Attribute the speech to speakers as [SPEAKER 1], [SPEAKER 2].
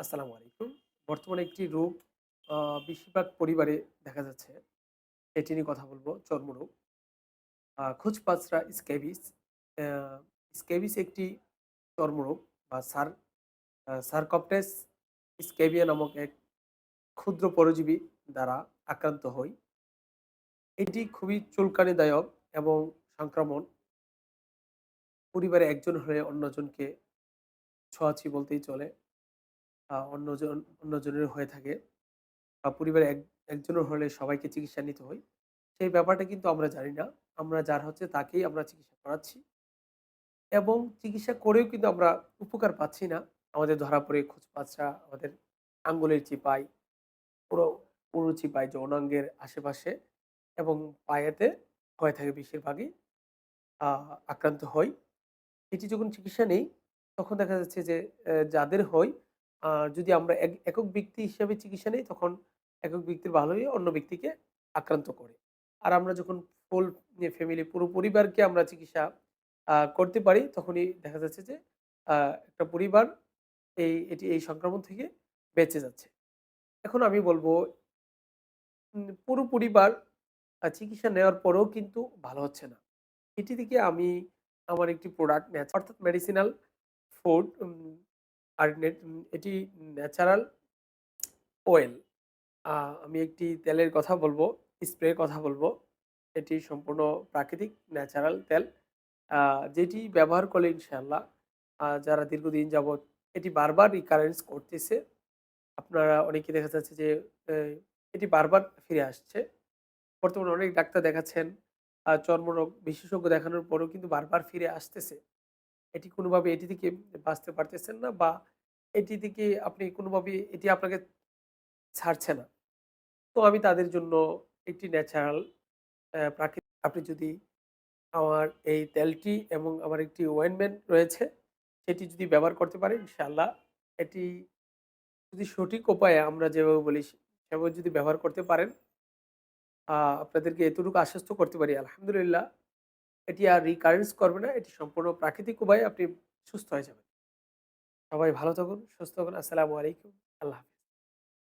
[SPEAKER 1] আসসালামু আলাইকুম। বর্তমানে একটি রোগ বেশিরভাগ পরিবারে দেখা যাচ্ছে। এটি নিয়ে কথা বলব, চর্মরোগ। খোঁচপাচরা স্ক্যাবিস। স্ক্যাবিস একটি চর্মরোগ বা সার সারকপ্টেস স্ক্যাবিয়া নামক এক ক্ষুদ্র পরজীবী দ্বারা আক্রান্ত হই। এটি খুবই চুলকানিদায়ক এবং সংক্রমণ। পরিবারে একজন হলে অন্যজনকে ছোঁয়াছি বলতেই চলে। অন্যজন অন্যজনের হয়ে থাকে। বা পরিবারে এক, একজনের হলে সবাইকে চিকিৎসা নিতে হয়। সেই ব্যাপারটা কিন্তু আমরা জানি না। আমরা যার হচ্ছে তাকেই আমরা চিকিৎসা করাচ্ছি। এবং চিকিৎসা করেও কিন্তু আমরা উপকার পাচ্ছি না। আমাদের ধরা পড়ে খোঁচপাচড়া আমাদের আঙ্গুলের চিপাই, পুরো পুরো চিপাই যৌনাঙ্গের আশেপাশে এবং পায়েতে হয়ে থাকে বেশিরভাগই আক্রান্ত হই। এটি যখন চিকিৎসা নেই, তখন দেখা যাচ্ছে যে যাদের হয় যদি আমরা এক, একক ব্যক্তি হিসাবে চিকিৎসা নেই, তখন একক ব্যক্তির ভালো হয়ে অন্য ব্যক্তিকে আক্রান্ত করে। আর আমরা যখন ফুল ফ্যামিলি পুরো পরিবারকে আমরা চিকিৎসা করতে পারি, তখনই দেখা যাচ্ছে যে একটা পরিবার এই, এটি, এই সংক্রমণ থেকে বেঁচে যাচ্ছে। এখন আমি বলব পুরো পরিবার চিকিৎসা নেওয়ার পরেও কিন্তু ভালো হচ্ছে না। এটি থেকে আমি আমার একটি প্রোডাক্ট ন্যাচ অর্থাৎ মেডিসিনাল ফুড আর এটি ন্যাচারাল অয়েল। আমি একটি তেলের কথা বলব স্প্রের কথা বলব এটি সম্পূর্ণ প্রাকৃতিক ন্যাচারাল তেল। যেটি ব্যবহার করলে ইনশাল্লাহ যারা দীর্ঘদিন যাবৎ এটি বারবার recurrence করতেছে। আপনারা অনেকে দেখা যাচ্ছে যে এটি বারবার ফিরে আসছে। বর্তমানে অনেক ডাক্তার দেখাচ্ছেন, চর্মরোগ বিশেষজ্ঞ দেখানোর পরেও কিন্তু বারবার ফিরে আসতেছে। এটি কোনোভাবে এটি থেকে বাঁচতে পারতেছেন না বা এটি থেকে আপনি কোনোভাবে এটি আপনাকে ছাড়ছে না। তো আমি তাদের জন্য একটি ন্যাচারাল প্রাকৃতিক আপনি যদি আমার এই তেলটি এবং আমার একটি ointment রয়েছে, সেটি যদি ব্যবহার করতে পারেন ইনশাআল্লাহ এটি যদি সঠিক উপায়ে আমরা যেভাবে বলি সেভাবে যদি ব্যবহার করতে পারেন আপনাদেরকে এতটুকু আশ্বস্ত করতে পারি আলহামদুলিল্লাহ এটি আর রিকারেন্স করবে না। এটি সম্পূর্ণ প্রাকৃতিক উপায়ে আপনি সুস্থ হয়ে যাবেন। সবাই ভালো থাকুন, সুস্থ থাকুন। আসসালামু আলাইকুম। আল্লাহ হাফেজ।